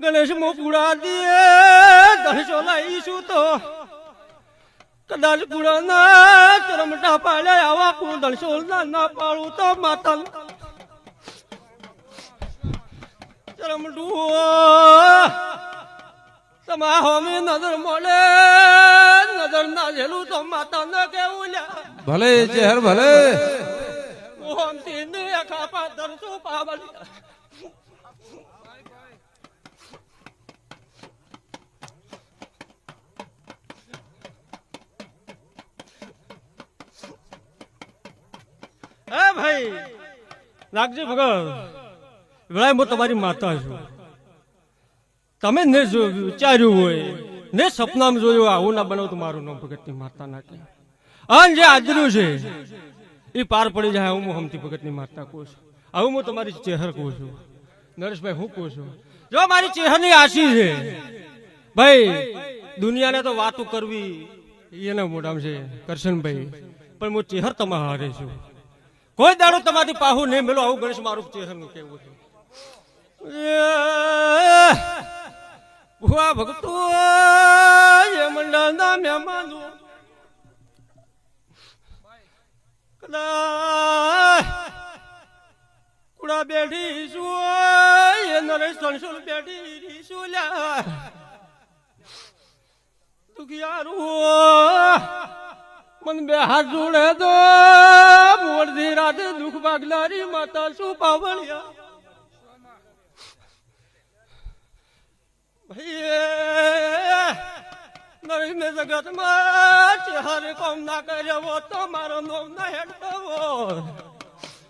ગણેશ મોકુડા દે ધણસો લાવીશું તો. કદાચ ગુડાના ચરમટા પાડ્યા આવા કુળ ધણસો ના પાડું તો માતા ચરમડું તમા હોમી નજર મળે નજર ના જેલું તો માતા ને કેવું ભલે ચહેર ભલે. ઓમથી ને ખાપા ધરસો પાવલી હે ભાઈ, લાગજી ભગત ભાઈ હું તમારી માતા છું. તમે ને વિચાર્યું હોય, ને સપનામાં જોયું આવું ના બનાવું તો મારું નામ ભગતની માતા ના અન જે આજનું છે એ પાર પડી જાય હું હમતી ભગતની માતા કહું છું. આવું હું તમારી ચહેર કહું છું. નરેશભાઈ, હું કહું છું. જો મારી ચહેરની આશી છે, ભાઈ, દુનિયાને તો વાતો કરવી એના મોઢામાં છે, કરશનભાઈ. પણ હું ચહેર તમારા હારે છું. કોઈ દાડો તમારી પાહુ નહીં મેલો. આવું ગણેશ મારું ચેહરનું કેવું છે. ભુવા ભગતો મહેમાનો. કદાચ કુડા બેઠી છું નરેશ ત્રણસો બેઠી છું લ્યા. દુખિયારું મન બે હાથ જોડે તો મોરધી રાતે દુઃખ ભાગનારી માતા શું પાવળિયા? ભાઈ નરેશ ને જગતમાં ચારે કોમ ના કર્યો તો મારો નોમ ના હેડવો